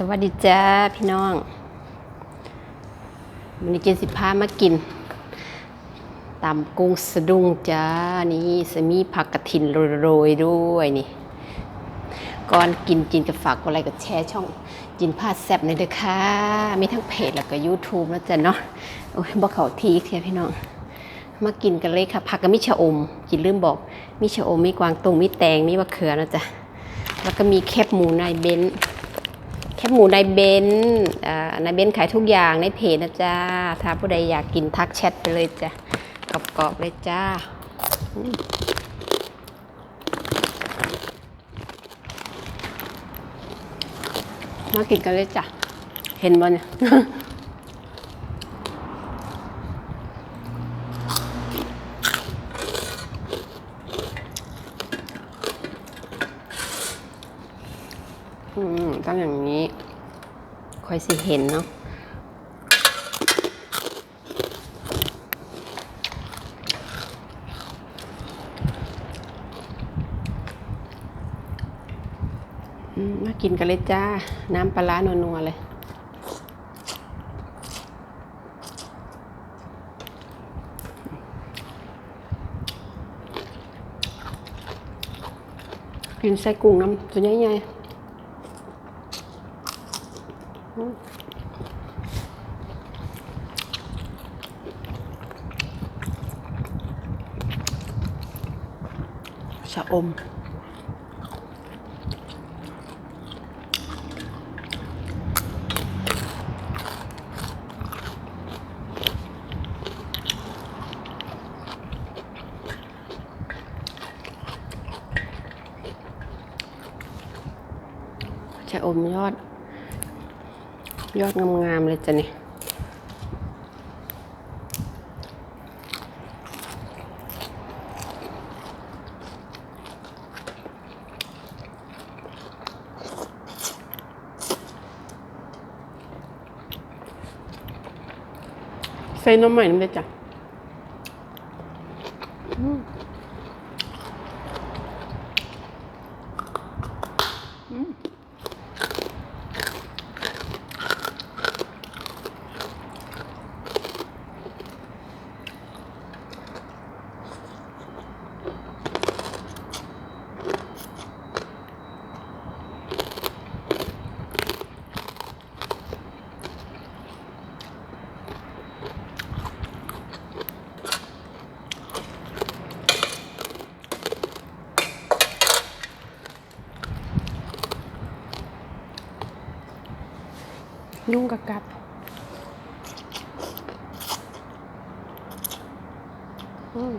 สวัสดีจ้าพี่น้องวันนี้เจนสิพามากินตำกุ้งสะดุ้งจ้า นี่สมีผักกระถินโรยๆด้วยนี่ ก่อนกินจินจะฝากกดไลค์กดแชร์ช่อง จินพาแซบในอยเด้อค่ะ มีทั้งเพจแล้วก็ YouTube แล้วจ้ะเนาะ โอ้ยบอกเขาทีเทียพี่น้อง มากินกันเลยค่ะ ผักกับมิชะอมจินลืมบอก มิชะอม มีกวางตุงมีแตง มีมะเขือนะจ๊ะแล้วก็มีแคบหมูนายเบนซ์ แคบหมูนายเบนซ์อ่านายเบนซ์ขายทุกอย่างในเพจนะจ๊ะถ้าผู้ใดอยากกินทักแชทไปเลยจ้ะกรอบๆเลยจ้ามมากินกันเลยจ้ะ เห็นบ่เนี่ย อืมต้องอย่างนี้ ค่อย สิเห็นเนาะมมากินกันเลยจ้า น้ำปลาร้านัวๆเลยกินไส้กุ้งน้ำตัวใหญ่ๆอืมชะ อม ชะอมยอด ยอดงามๆเลยจ้ะนี่ ใส่น้ำใหม่น้ำได้จ้ะ ยุ่งกับกัดอืม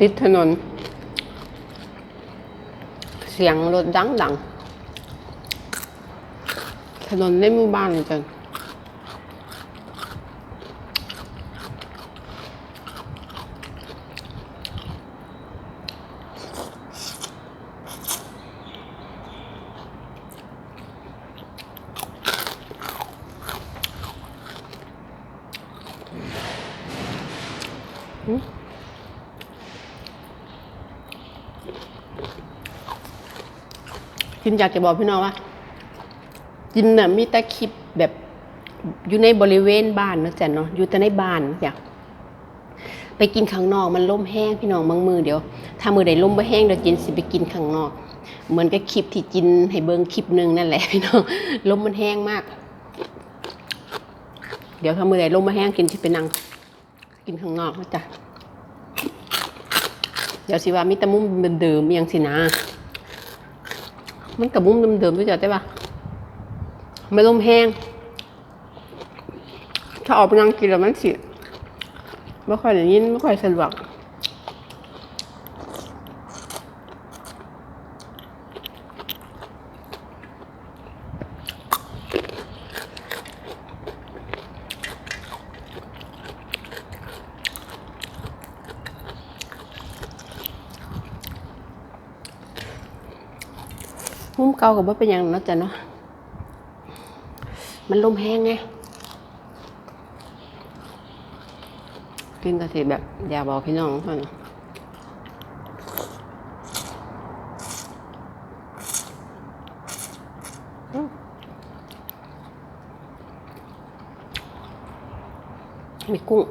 ติดถนน เสียงรถดังดังๆถนนในหมู่บ้านจัง จินอยากจะบอกพี่น้องว่า จินน่ะมีแต่คลิปแบบอยู่ในบริเวณบ้านนะจ๊ะเนาะอยู่แต่ในบ้านอยากไปกินข้างนอกมันล่มแห้งพี่น้องบางมือเดี๋ยว ถ้ามือใดล่มไม่แห้งเดี๋ยวจินสิไปกินข้างนอก เหมือนกับคลิปที่จินให้เบิ้งคลิปหนึ่งนั่นแหละพี่น้องลมมันแห้งมาก เดี๋ยวถ้ามือใดลมไม่แห้งกินสิไปนั่งกินข้างนอกนะจ๊ะเดี๋ยวสิว่ามีแต่มุมเดิมๆยังสินะ มันกับมุมเดิมๆด้วยจ้ะได้ปะไม่ลมแห้ง ถ้าออกไปนั่งกินแล้วมันสิไม่ค่อยอย่างนี้ไม่ค่อยสะดวก หุ้มเก่ากับว่าเป็นยังเนาะจ๊ะเนาะมันลมแห้งไงกินกะทิแบบอย่าบอกพี่น้องเท่านั้นมีกุ้ง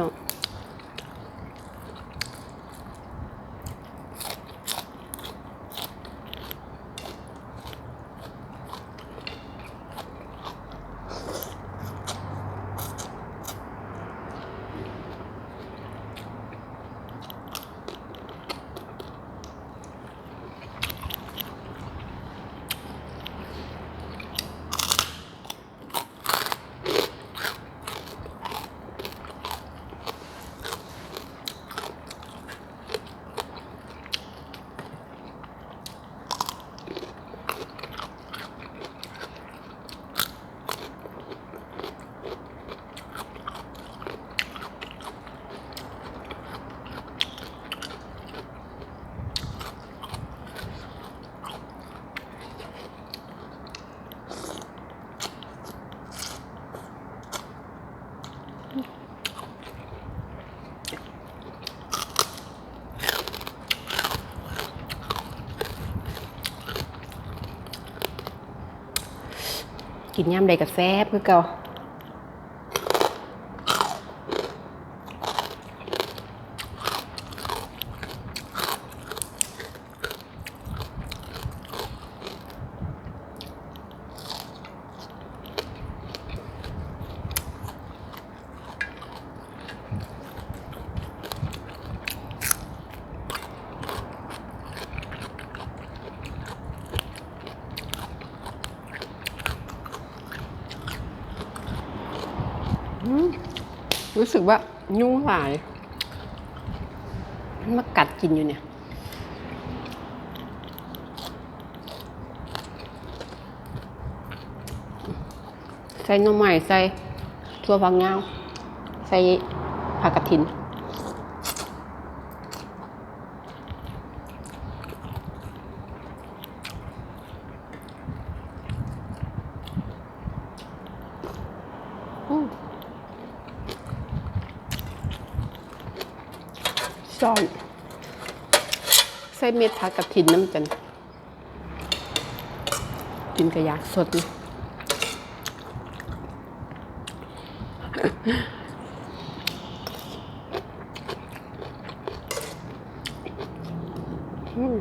ร้ กินย่ำใดกับแซ่บคือเก่า รู้สึกว่ายุ่งหลายมันมากัดกินอยู่เนี่ยใส่น่อไม้ใส่ถั่วฝักยาวใส่ผักกระถินอืม ซ่อนใส่เม็ดผักกระถินน้ำจันกินกระยากสดนี่อืม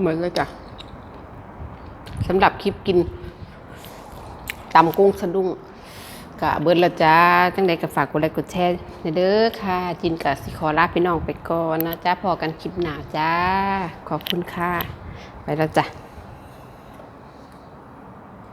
เหมือนเลยจ้ะสำหรับคลิปกินตำกุ้งสะดุ้งกะเบิร์ละจ้าจังใดก็ฝากกดไลค์กดแชร์ในเด้อค่ะ จินกับสิคอลาพี่น้องไปก่อนนะจ้าพอกันคลิปหนาจ้า ขอบคุณค่ะ ไปแล้วจ้ะ